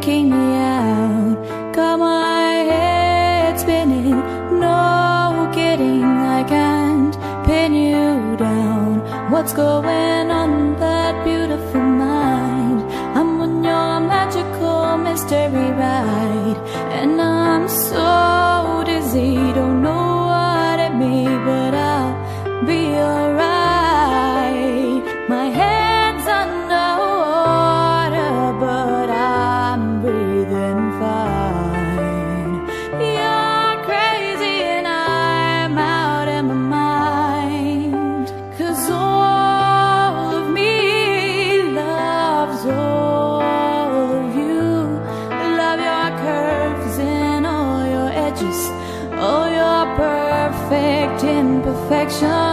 kicking me out Got my head spinning No kidding, I can't pin you down What's going on? shine.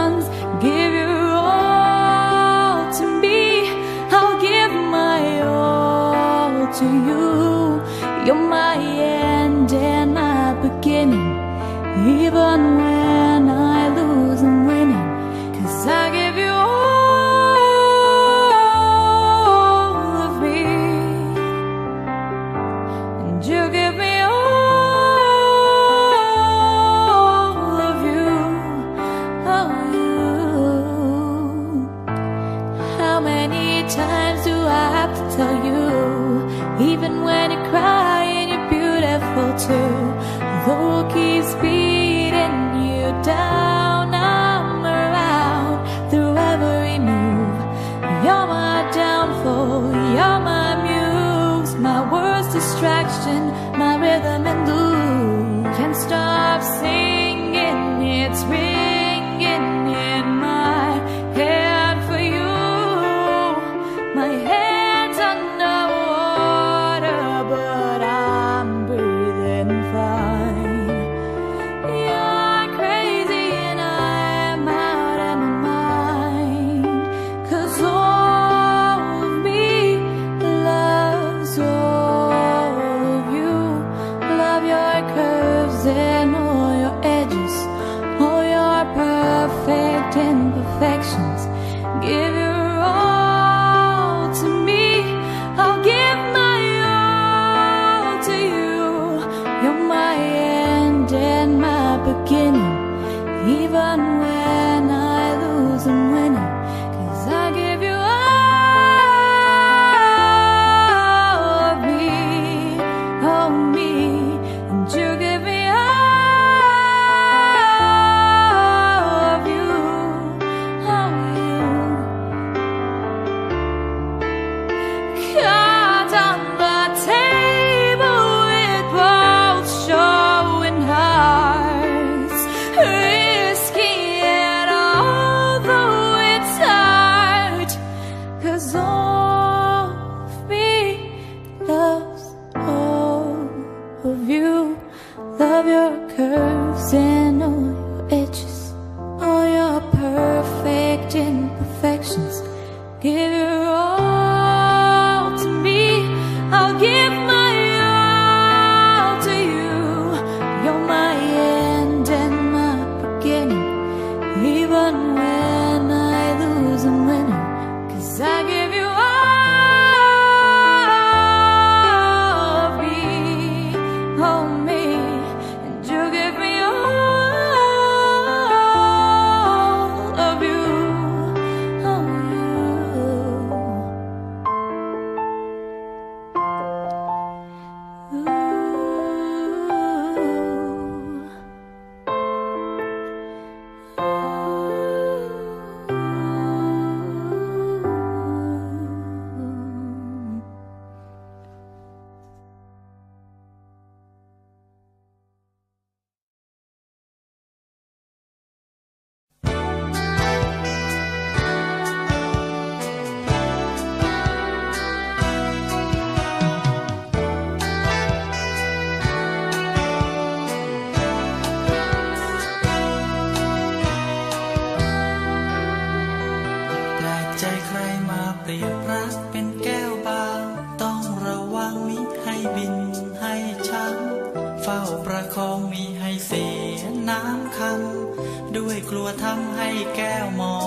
ทำให้แก้วมอ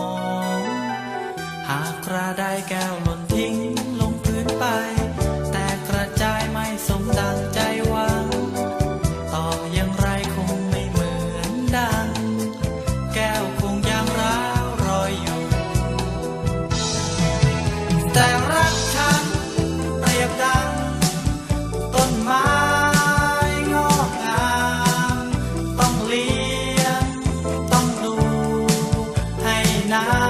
ง หากกระได้แก้วล night.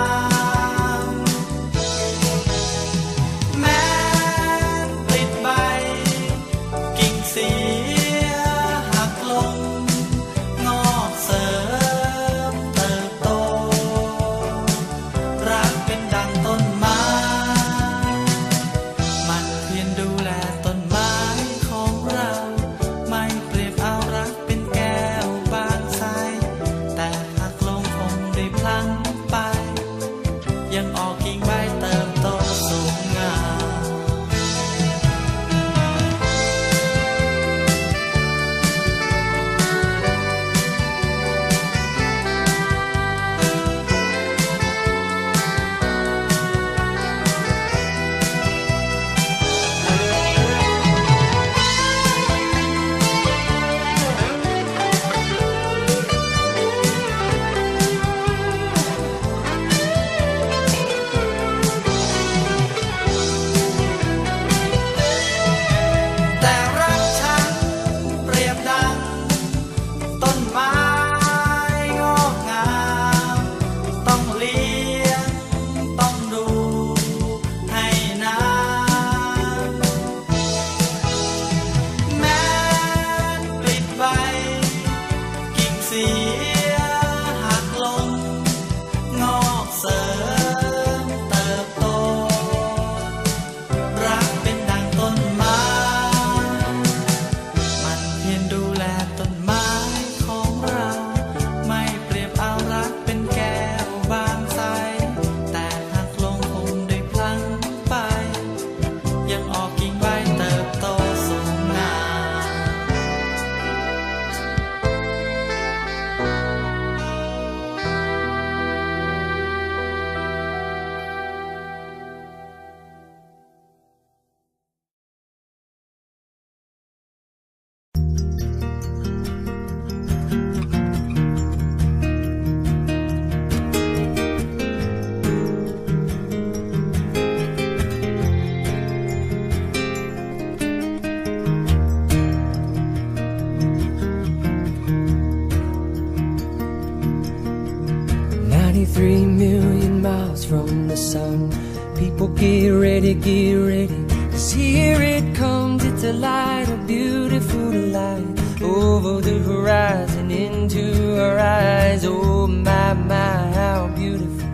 23 million miles from the sun. People get ready, get ready. Cause here it comes, it's a light, a beautiful light. Over the horizon, into our eyes. Oh my, my, how beautiful.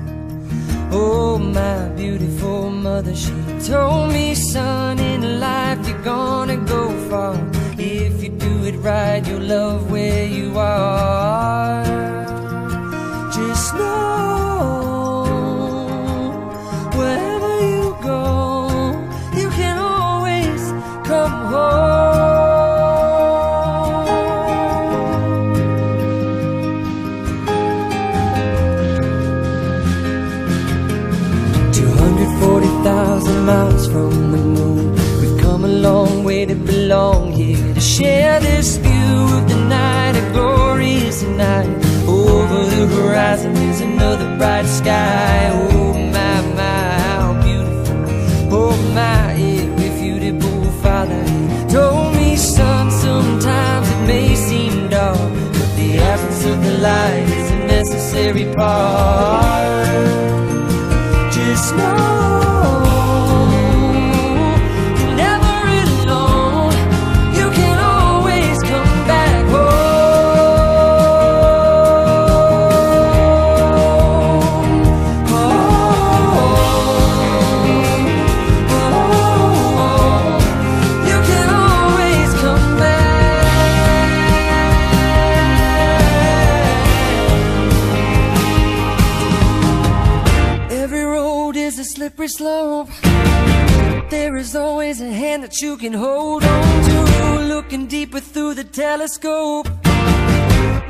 Oh my beautiful mother, she told me, son, in life you're gonna go far. If you do it right, you'll love where you are. Just know. 140,000 miles from the moon. We've come a long way to belong here To share this view of the night, a glorious night. Over the horizon is another bright sky. Oh my, my, how beautiful. Oh my, irrefutable father he Told me, son, sometimes it may seem dark But the absence of the light is a necessary part snow. slope. There is always a hand that you can hold on to. Looking deeper through the telescope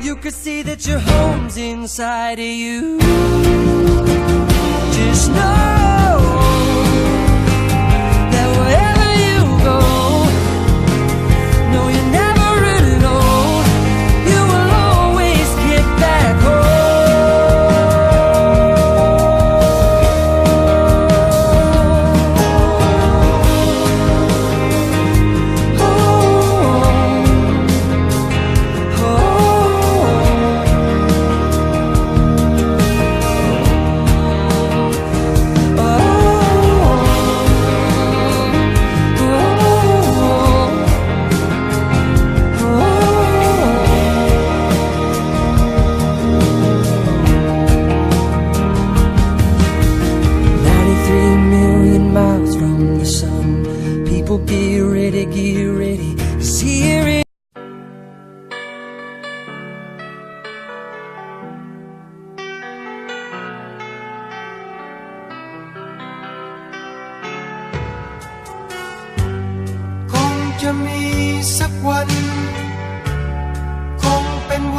You could see that your home's inside of you. Just know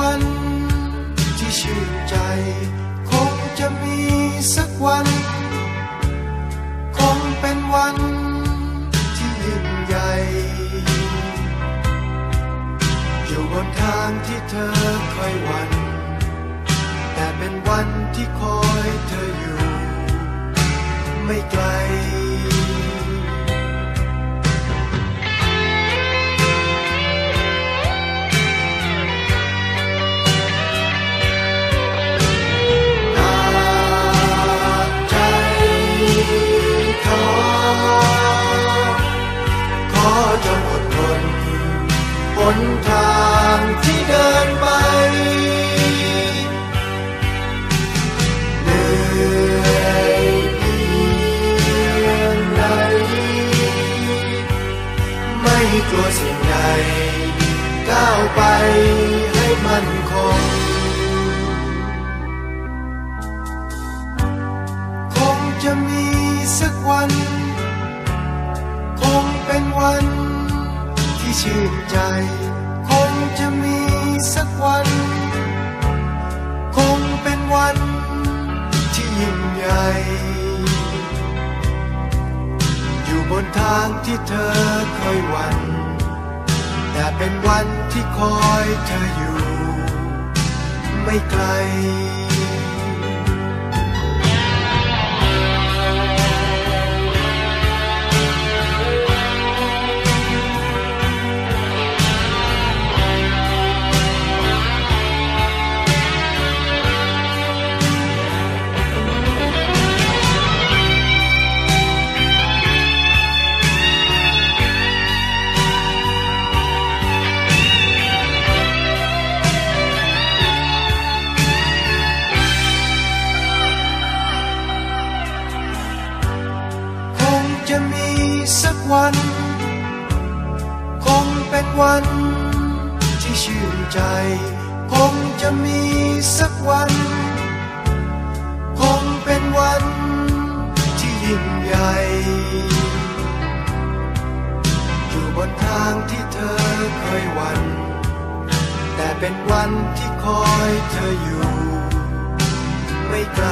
ันที่ชื่นใจ คงจะมีสักวัน คงเป็นวันที่ยิ่งใหญ่อยู่บนทางที่เธอคอยวัน แต่เป็นวันที่คอยเธออยู่ ไม่ไกล คน ที่เธอเคยวันแต่เป็นวันที่คอยเธออยู่ ไม่ไกล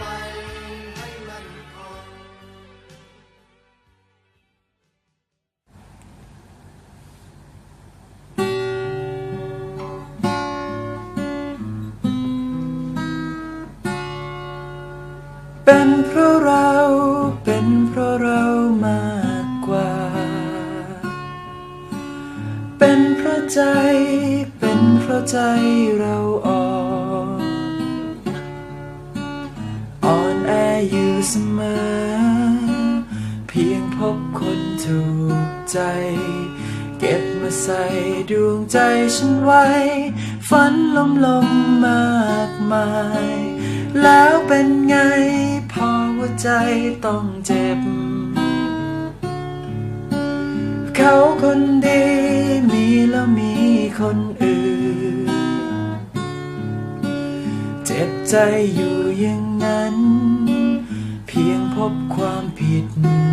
bay bên ต้องเจ็บ เขาคนดีมีแล้วมีคนอื่น เจ็บใจอยู่อย่างนั้น เพียงพบความผิด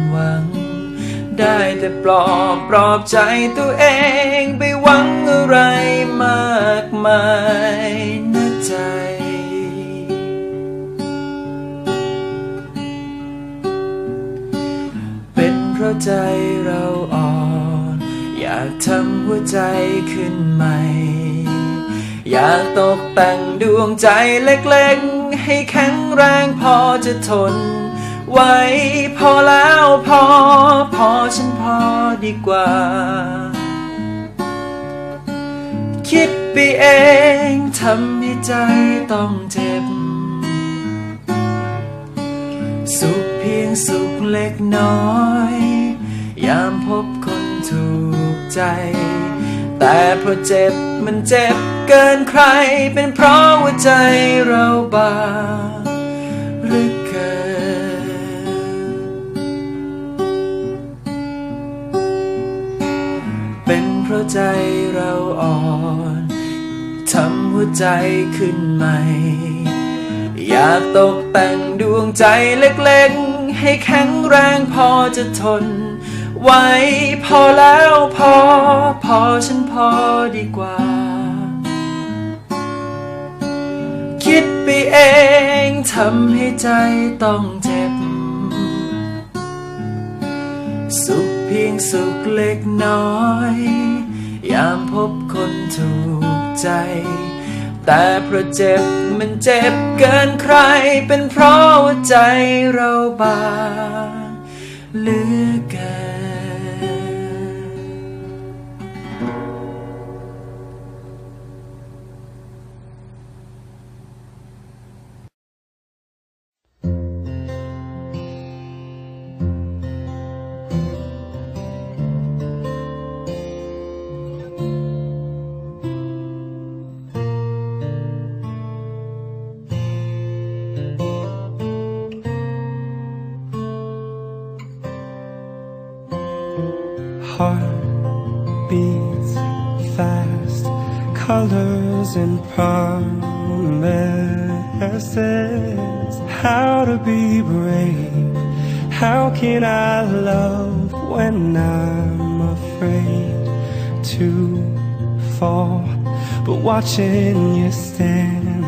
หวัง ได้แต่ปลอบปลอบใจตัวเองไปหวังอะไรมากมายนะใจ ราะใจเราอ่อน อยากทำหัวใจขึ้นใหม่ อยากตกแต่งดวงใจเล็กๆ ให้แข็งแรงพอจะทน ไว้พอแล้วพอ พอฉันพอดีกว่า คิดไปเองทำให้ใจต้องเจ็บ สุขเพียงสุขเล็กน้อย ยามพบคนถูกใจ แต่พราะเจ็บมันเจ็บเกินใคร เป็นเพราะว่าใจเราบางหรือเกินเป็นเพราะใจเราอ่อนทำหัวใจขึ้นใหม่ อยากตกแต่งดวงใจเล็กๆ ให้แข็งแรงพอจะทน ไว้พอแล้วพอ พอฉันพอดีกว่า คิดไปเองทำให้ใจต้องเจ็บ สุขเพียงสุขเล็กน้อย ยามพบคนถูกใจ แต่เพราะเจ็บมันเจ็บเกินใครเป็นเพราะว่าใจเราบางหลื heart beats fast, colors and promises. How to be brave? How can I love when I'm afraid to fall? But watching you stand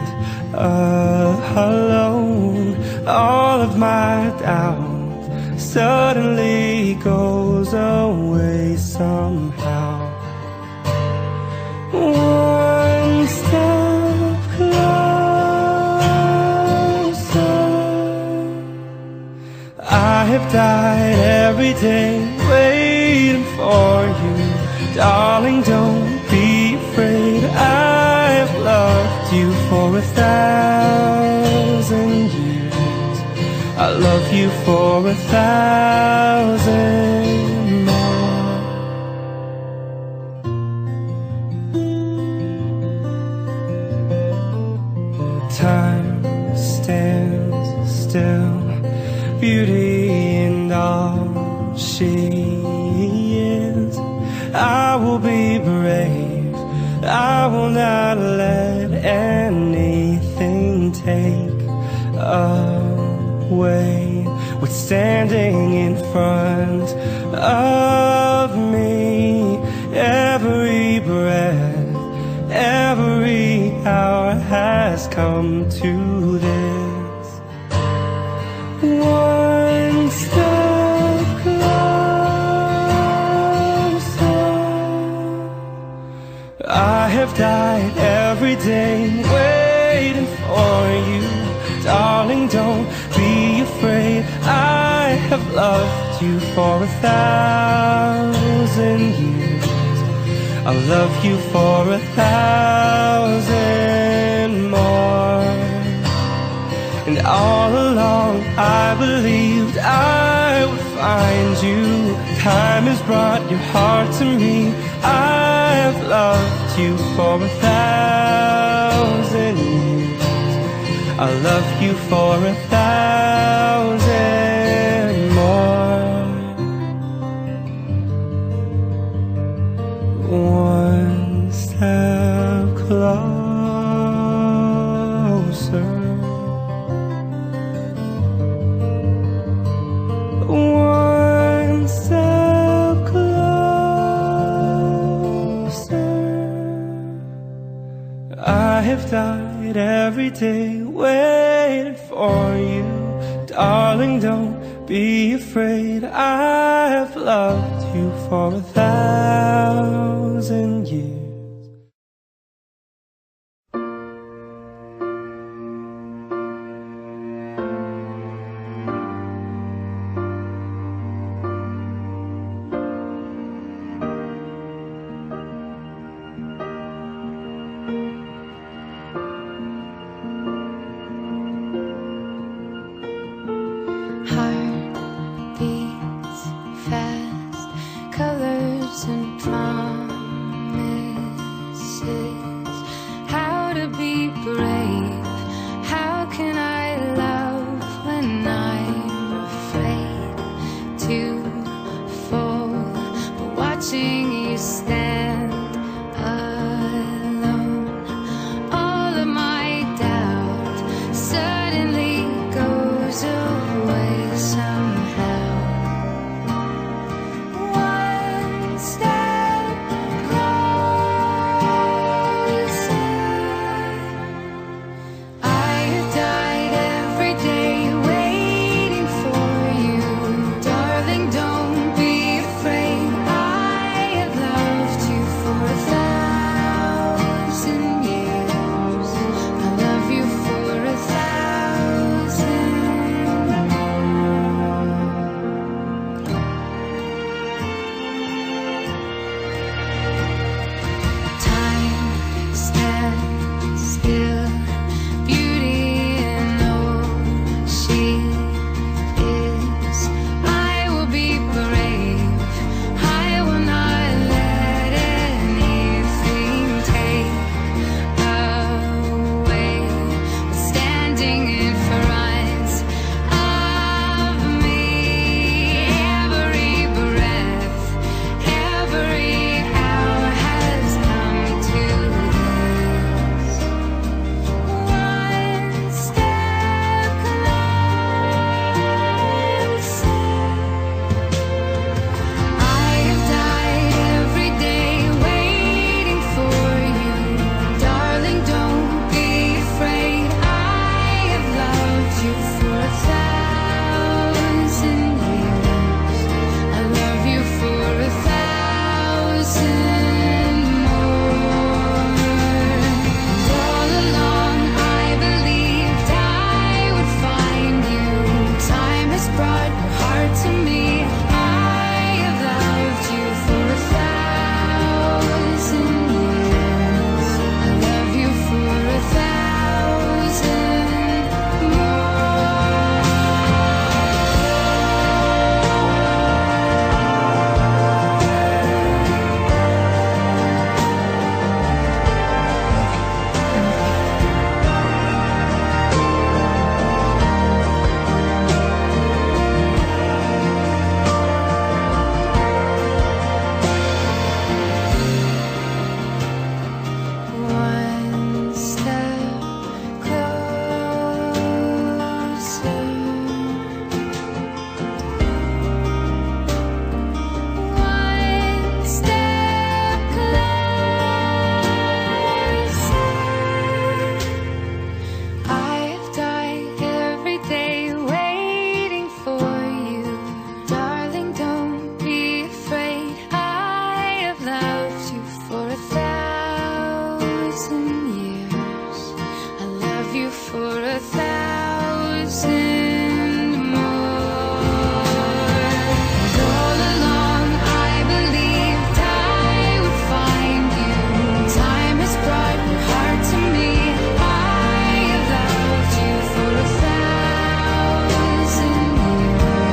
uh, alone, all of my doubt suddenly goes away somehow. One step closer. I have died every day waiting for you. Darling, don't be afraid. I have loved you for a thousand years. I love you for a thousand front of me. Every breath, every hour has come to you for a thousand years. I'll love you for a thousand more. And all along I believed I would find you. Time has brought your heart to me. I have loved you for a thousand years. I'll love you for a thousand every day waiting for you. Darling, don't be afraid. I've loved you for